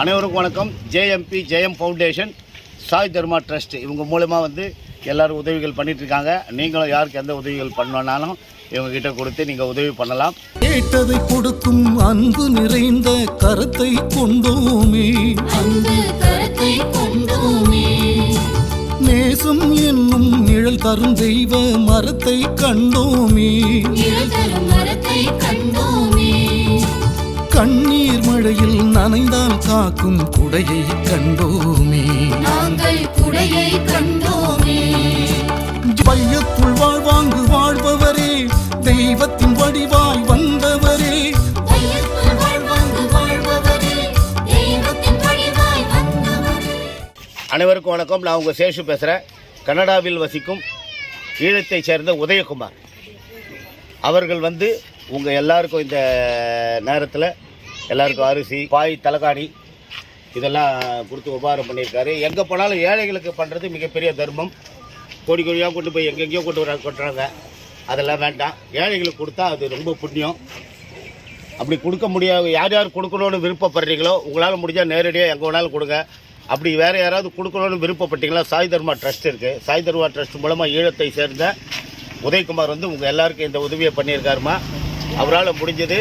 அனைவருக்கும் வணக்கம். JMB Jayam foundation Sai Dharma trust இவங்க மூலமாக வந்து எல்லாரும் உதவிகள் பண்ணிட்டு இருக்காங்க நீங்களும் யாருக்கு எந்த உதவிகள் பண்ணனாலும் இவங்க கிட்ட கொடுத்து நீங்கள் உதவி பண்ணலாம். கேட்டதை கொடுக்கும் அன்பு நிறைந்த கரத்தை கொண்டோமே. அன்பு கரத்தை கொண்டோமே. நேசம் என்னும் நிழல் தரும் தெய்வ மரத்தை கண்டோமே. நிழல் தரும் மரத்தை கண்டோமே. கண்ணீர் மழையில் நனைந்தால் காக்கும் குடையை கண்டோமே. நாங்கள் குடையை கண்டோமே. வையத்துள் வாழ்வாங்கு வாழ்பவரே தெய்வத்தின் வடிவாய் வந்தவரே. வையத்துள் வாழ்வாங்கு வாழ்பவரே தெய்வத்தின் வடிவாய் வந்தவரே. அனைவருக்கும் வணக்கம். நான் உங்கள் சேஷு பேசுகிறேன் கனடாவில் வசிக்கும் ஈழத்தைச் சேர்ந்த உதயகுமார். அவர்கள் வந்து உங்கள் எல்லாருக்கும் இந்த நேரத்தில் எல்லாருக்கும் அரிசி பாய் தலைகாணி இதெல்லாம் கொடுத்து உபகாரம் பண்ணியிருக்காரு. எங்கே போனாலும் ஏழைகளுக்கு பண்ணுறது மிகப்பெரிய தர்மம். கோடி கோடியாக கொண்டு போய் எங்கெங்கேயோ கொண்டு வர கொட்டுறாங்க. அதெல்லாம் வேண்டாம். ஏழைகளுக்கு கொடுத்தா அது ரொம்ப புண்ணியம். அப்படி கொடுக்க முடியாது யார் யார் கொடுக்கணும்னு விருப்பப்படுறீங்களோ உங்களால் முடிஞ்சால் நேரடியாக எங்கே வேணாலும் கொடுங்க. அப்படி வேறு யாராவது கொடுக்கணும்னு விருப்பப்பட்டீங்களா சாய் தர்மா ட்ரஸ்ட் இருக்குது சாய் தர்மா ட்ரஸ்ட் மூலமாக ஈழத்தை சேர்ந்த உதயகுமார் வந்து உங்கள் எல்லாருக்கும் இந்த உதவியை பண்ணியிருக்காருமா? அவரால் முடிஞ்சது.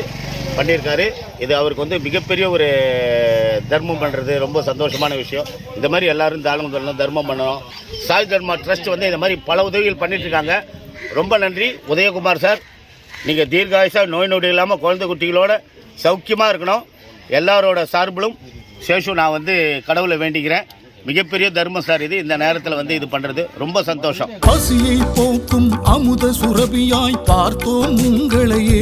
பண்ணியிருக்காரு. இது அவருக்கு வந்து மிகப்பெரிய ஒரு தர்மம் பண்ணுறது ரொம்ப சந்தோஷமான விஷயம். இந்த மாதிரி எல்லாரும் தானம் பண்ணணும் தர்மம் பண்ணணும். சாய் தர்மா ட்ரஸ்ட் வந்து இந்த மாதிரி பல உதவிகள் பண்ணிகிட்ருக்காங்க ரொம்ப நன்றி. உதயகுமார் சார் நீங்கள் தீர்காயுசாக நோய் நொடி இல்லாமல் குழந்தை குட்டிகளோட சௌக்கியமாக இருக்கணும். எல்லாரோட சார்பிலும் சேஷு நான் வந்து கடவுளை வேண்டிக்கிறேன். மிகப்பெரிய தர்மம் சார் இது. இந்த நேரத்தில் வந்து இது பண்ணுறது ரொம்ப சந்தோஷம். பசியை போக்கும் அமுத சுரபியாய் பார்த்தோம் உங்களையே.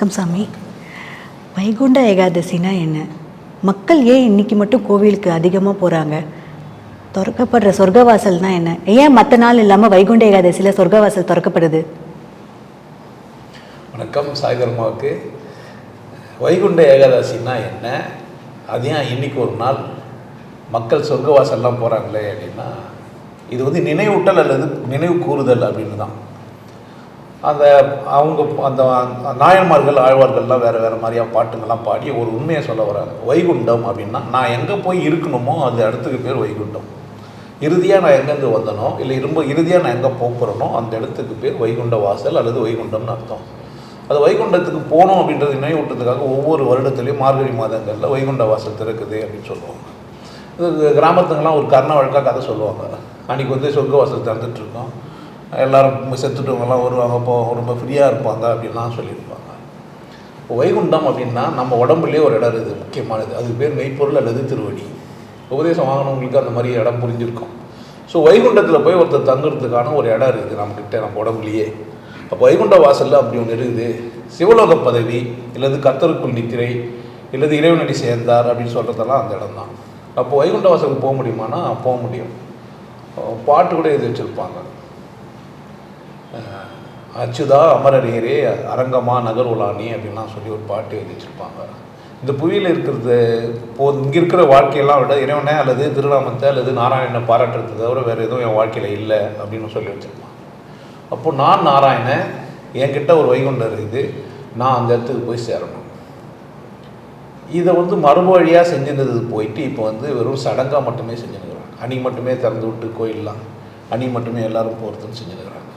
வணக்கம் சாமி. வைகுண்ட ஏகாதசினா என்ன? மக்கள் ஏன் இன்னைக்கு மட்டும் கோவிலுக்கு அதிகமாக போகிறாங்க திறக்கப்படுற சொர்க்கவாசல்னா என்ன? ஏன் மற்ற நாள் இல்லாமல் வைகுண்ட ஏகாதசியில் சொர்க்கவாசல் திறக்கப்படுது? வணக்கம் சாய்தர்மாவுக்கு வைகுண்ட ஏகாதசினா என்ன? அது ஏன் இன்னைக்கு ஒரு நாள் மக்கள் சொர்க்கவாசல்லாம் போகிறாங்களே அப்படின்னா இது வந்து நினைவூட்டல் அல்லது நினைவு கூறுதல் அப்படின்னு தான் அந்த அவங்க அந்த நாயன்மார்கள் ஆழ்வார்கள்லாம் வேறு வேறு மாதிரியாக பாட்டுங்கள்லாம் பாடி ஒரு உண்மையை சொல்ல வராங்க. வைகுண்டம் அப்படின்னா நான் எங்கே போய் இருக்கணுமோ அது இடத்துக்கு பேர் வைகுண்டம். இறுதியாக நான் எங்கேருந்து வந்தனோ இல்லை ரொம்ப இறுதியாக நான் எங்கே போகிறேனோ அந்த இடத்துக்கு பேர் வைகுண்ட வாசல் அல்லது வைகுண்டம்னு அர்த்தம். அது வைகுண்டத்துக்கு போகணும் அப்படின்றது நினைவூட்டுறதுக்காக ஒவ்வொரு வருடத்துலேயும் மார்கழி மாதங்களில் வைகுண்ட வாசல் திறக்குது அப்படின்னு சொல்லுவாங்க. இது கிராமத்துங்கெல்லாம் ஒரு கர்ண வழக்காக கதை சொல்லுவாங்க. அன்றைக்கி வந்து சொர்க்க வாசல் திறந்துட்டுருக்கோம் எல்லோரும் செத்துட்டவங்கலாம் வருவாங்க போவாங்க ரொம்ப ஃப்ரீயாக இருப்பாங்க அப்படின்லாம் சொல்லியிருப்பாங்க. இப்போ வைகுண்டம் அப்படின்னா நம்ம உடம்புலேயே ஒரு இடம் இருக்குது முக்கியமானது. அதுக்கு பேர் மெய்ப்பொருள் அல்லது திருவடி. உபதேசம் வாங்கினவங்களுக்கு அந்த மாதிரி இடம் புரிஞ்சிருக்கும். ஸோ வைகுண்டத்தில் போய் ஒருத்தர் தங்குறதுக்கான ஒரு இடம் இருக்குது நம்மக்கிட்ட நம்ம உடம்புலையே. அப்போ வைகுண்ட வாசலில் அப்படி ஒன்று இருக்குது. சிவலோக பதவி இல்லது கத்தருக்குள் நித்திரை இல்லது இறைவனடி சேர்ந்தார் அப்படின்னு சொல்கிறதெல்லாம் அந்த இடம் தான். அப்போ வைகுண்ட வாசலுக்கு போக முடியுமானா போக முடியும். பாட்டு கூட எழுதி வச்சுருப்பாங்க. அச்சுதா அமரரேரே அரங்கமா நகர்வுலானி அப்படின்லாம் சொல்லி ஒரு பாட்டு எழுதி வச்சுருப்பாங்க இந்த புவியில் இருக்கிறது இப்போ இங்கே இருக்கிற வாழ்க்கையெல்லாம் விட இறைவனை அல்லது திருநாமத்தை அல்லது நாராயணனை பாராட்டுறது தவிர வேறு எதுவும் என் வாழ்க்கையில் இல்லை அப்படின்னு சொல்லி வச்சுருப்பாங்க. அப்போ நான் நாராயணன் என்கிட்ட ஒரு வைகுண்டம் இருக்குது நான் அந்த இடத்துக்கு போய் சேரணும். இதை வந்து மரபு வழியாக செஞ்சிருந்தது போயிட்டு இப்போ வந்து வெறும் சடங்காக மட்டுமே செஞ்சுருக்கிறாங்க. அணி மட்டுமே திறந்து விட்டு கோயிலெலாம் அணி மட்டுமே எல்லாரும் போகிறதுன்னு செஞ்சுருக்கிறாங்க.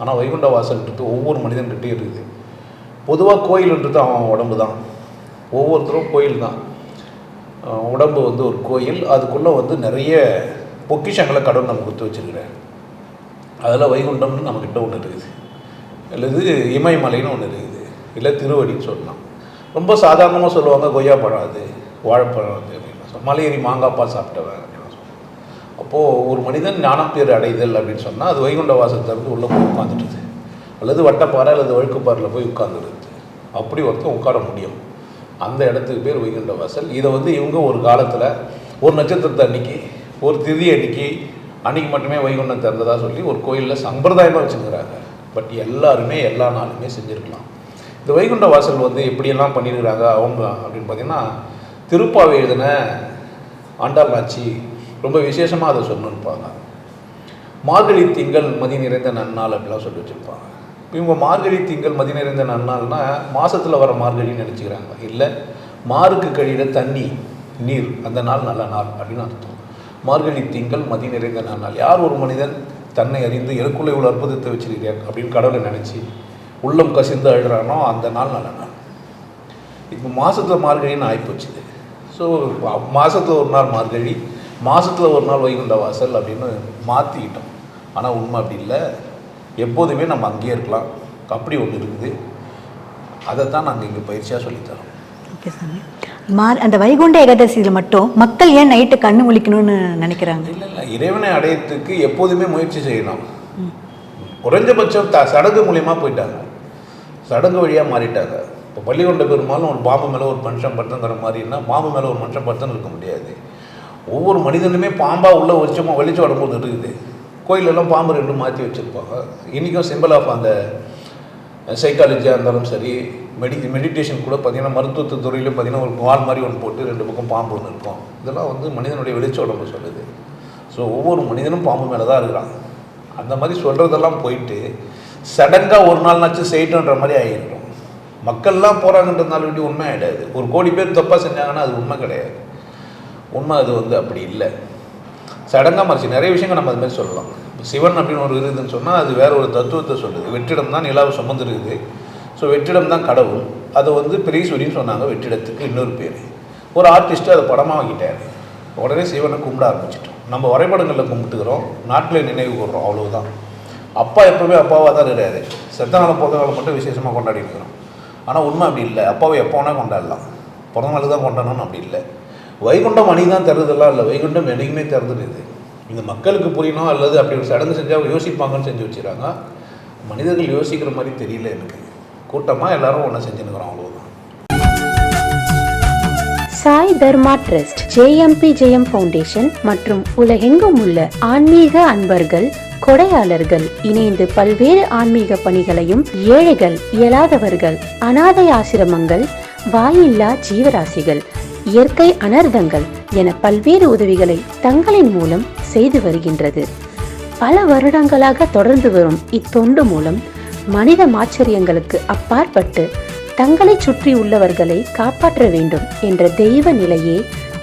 ஆனால் வைகுண்ட வாசல்ன்றது ஒவ்வொரு மனிதன்கிட்டையும் இருக்குது. பொதுவாக கோயில்ன்றது அவன் உடம்பு தான் ஒவ்வொருத்தரும் கோயில் தான் உடம்பு வந்து ஒரு கோயில். அதுக்குள்ளே வந்து நிறைய பொக்கிஷங்களை கடவுள் நம்ம கொடுத்து வச்சுருக்கிறேன் அதில் வைகுண்டம்னு நம்மக்கிட்ட ஒன்று இருக்குது. அல்லது இமயமலைன்னு ஒன்று இருக்குது. இல்லை திருவடின்னு சொல்லலாம். ரொம்ப சாதாரணமாக சொல்லுவாங்க கொய்யா பழம் அது வாழைப்பழம் அது அப்படின்னு. மலையேறி மாங்காப்பா சாப்பிட்டவன். அப்போது ஒரு மனிதன் ஞானம் பேர் அடைதல் அப்படின்னு சொன்னால் அது வைகுண்ட வாசல் திறந்து உள்ளே போய் உட்காந்துடுது அல்லது வட்டப்பாறை அல்லது வழுக்குப்பாறையில் போய் உட்காந்துருது அப்படி ஒருத்தன் உட்கார முடியும். அந்த இடத்துக்கு பேர் வைகுண்ட வாசல். இதை வந்து இவங்க ஒரு காலத்தில் ஒரு நட்சத்திரத்தை அன்னைக்கு ஒரு திதி அன்னைக்கு அன்னைக்கு மட்டுமே வைகுண்டம் திறந்ததாக சொல்லி ஒரு கோயிலில் சம்பிரதாயமாக வச்சுருக்கிறாங்க. பட் எல்லாருமே எல்லா நாளுமே செஞ்சுருக்கலாம். இந்த வைகுண்ட வாசல் வந்து எப்படியெல்லாம் பண்ணியிருக்கிறாங்க அவங்க அப்படின்னு பார்த்தீங்கன்னா திருப்பாவை எழுதின ஆண்டாள் நாச்சி ரொம்ப விசேஷமாக அதை சொன்னிருப்பாங்க மார்கழி திங்கள் மதி நிறைந்த நன்னாள் அப்படிலாம் சொல்லி வச்சுருப்பாங்க. இவங்க மார்கழி திங்கள் மதி நிறைந்த நன்னாள்னா மாதத்தில் வர மார்கழின்னு நினச்சிக்கிறாங்க. இல்லை மாருக்கு கழியிட தண்ணி நீர் அந்த நாள் நல்ல நாள் அப்படின்னு அர்த்தம். மார்கழி திங்கள் மதி நிறைந்த நன்னாள். யார் ஒரு மனிதன் தன்னை அறிந்து எனக்குள்ளே இவ்வளோ அற்புதத்தை வச்சிருக்கிறேன் அப்படின்னு கடவுளை நினச்சி உள்ளம் கசிந்து அழுகிறானோ அந்த நாள் நல்ல நாள். இப்போ மாதத்தில் மார்கழின்னு ஆகிப்போச்சுது ஸோ மாதத்தில் ஒரு நாள் மார்கழி மாசத்துல ஒரு நாள் வைகுண்ட வாசல் அப்படின்னு மாற்றிக்கிட்டோம் ஆனால் உண்மை அப்படி இல்லை. எப்போதுமே நம்ம அங்கேயே இருக்கலாம். அப்படி ஒன்று இருக்குது. அதை தான் நாங்கள் இங்கே பயிற்சியாக சொல்லித்தரோம். ஓகே சாமி. மார் அந்த வைகுண்ட ஏகாதசியில் மட்டும் மக்கள் ஏன் நைட்டு கண்ணு முழிக்கணும்னு நினைக்கிறாங்க? இல்லை இல்லை. இறைவனை அடையறதுக்கு எப்போதுமே முயற்சி செய்யணும். குறைஞ்சபட்சம் த சடங்கு மூலியமாக போயிட்டாங்க. சடங்கு வழியாக மாறிட்டாங்க. இப்போ பள்ளிகொண்ட பெரும்பாலும் ஒரு பாம்பு மேலே ஒரு மனுஷன் படுத்துங்கிற மாதிரின்னா பாம்பு மேலே ஒரு மனுஷன் படுத்துன்னு இருக்க முடியாது. ஒவ்வொரு மனிதனுமே பாம்பாக உள்ள வெளிச்சமாக வெளிச்சம் வரும்போது இருக்குது. கோயிலெல்லாம் பாம்பு ரெண்டும் மாற்றி வச்சுருப்பாங்க. இன்றைக்கும் சிம்பிள் ஆஃப் அந்த சைக்காலஜியாக இருந்தாலும் சரி மெடி மெடிடேஷன் கூட பார்த்தீங்கன்னா மருத்துவத்து துறையிலும் பார்த்தீங்கன்னா ஒரு வால் மாதிரி ஒன்று போட்டு ரெண்டு பக்கம் பாம்பு ஒன்று இருக்கும். இதெல்லாம் வந்து மனிதனுடைய வெளிச்ச உடம்பு சொல்லுது. ஸோ ஒவ்வொரு மனிதனும் பாம்பு மேலே தான் இருக்கிறான். அந்த மாதிரி சொல்கிறதெல்லாம் போயிட்டு சடங்காக ஒரு நாள்னாச்சும் செய்யட்டுன்ற மாதிரி ஆகிருக்கும் மக்கள்லாம் போகிறாங்கன்றதுனால வேண்டி உண்மை ஆகிடாது ஒரு கோடி பேர் தப்பாக செஞ்சாங்கன்னா அது உண்மை கிடையாது. உண்மை அது வந்து அப்படி இல்லை. சடங்காக மறைச்சு நிறைய விஷயங்கள் நம்ம அது மாதிரி சொல்லலாம். இப்போ சிவன் அப்படின்னு ஒரு இருக்குதுன்னு சொன்னால் அது வேற ஒரு தத்துவத்தை சொல்லுது. வெற்றிடம் தான் நிலாவை சுமந்துருக்குது ஸோ வெற்றிடம் தான் கடவுள். அதை வந்து பெரியசூரின்னு சொன்னாங்க வெற்றிடத்துக்கு இன்னொரு பேர். ஒரு ஆர்டிஸ்ட்டு அதை படமாக வாங்கிட்டார். உடனே சிவனை கும்பிட ஆரம்பிச்சிட்டோம். நம்ம வரைபடங்களில் கும்பிட்டுக்கிறோம். நாட்டில் நினைவு கூடுறோம் அவ்வளோதான் அப்பா எப்பவுமே அப்பாவாக தான் இருக்காரு. செத்த நாள் பிறந்த நாள் மட்டும் விசேஷமாக கொண்டாடி இருக்கிறோம். ஆனால் உண்மை அப்படி இல்லை. அப்பாவை எப்போ வேணால் கொண்டாடலாம். பிறந்த நாள் தான் கொண்டாடணும்னு அப்படி இல்லை. வைகுண்டம் அணி தான் தருதெல்லாம் இல்லை. வைகுண்டம் என்னைக்குமே திறந்துடுது இந்த மக்களுக்கு புரியணும் அல்லது அப்படி ஒரு சடங்கு செஞ்சால் யோசிப்பாங்கன்னு செஞ்சு வச்சுறாங்க மனிதர்கள் யோசிக்கிற மாதிரி தெரியல எனக்கு. கூட்டமாக எல்லாரும் ஒன்றா செஞ்சுருக்கிறோம் அவ்வளோதான் Sai Dharma trust JMB Jayam foundation மற்றும் உலகெங்கும் உள்ள ஆன்மீக அன்பர்கள் கொடையாளர்கள் இணைந்து பல்வேறு ஆன்மீக பணிகளையும் ஏழைகள் இயலாதவர்கள் அனாதை ஆசிரமங்கள் வாயில்லா ஜீவராசிகள் இயற்கை அனர்த்தங்கள் என பல்வேறு உதவிகளை தங்களின் மூலம் செய்து வருகின்றது. பல வருடங்களாக தொடர்ந்து வரும் இத்தொண்டு மூலம் மனித மாச்சரியங்களுக்கு அப்பாற்பட்டு தங்களை சுற்றி உள்ளவர்களை காப்பாற்ற வேண்டும் என்ற தெய்வ நிலையே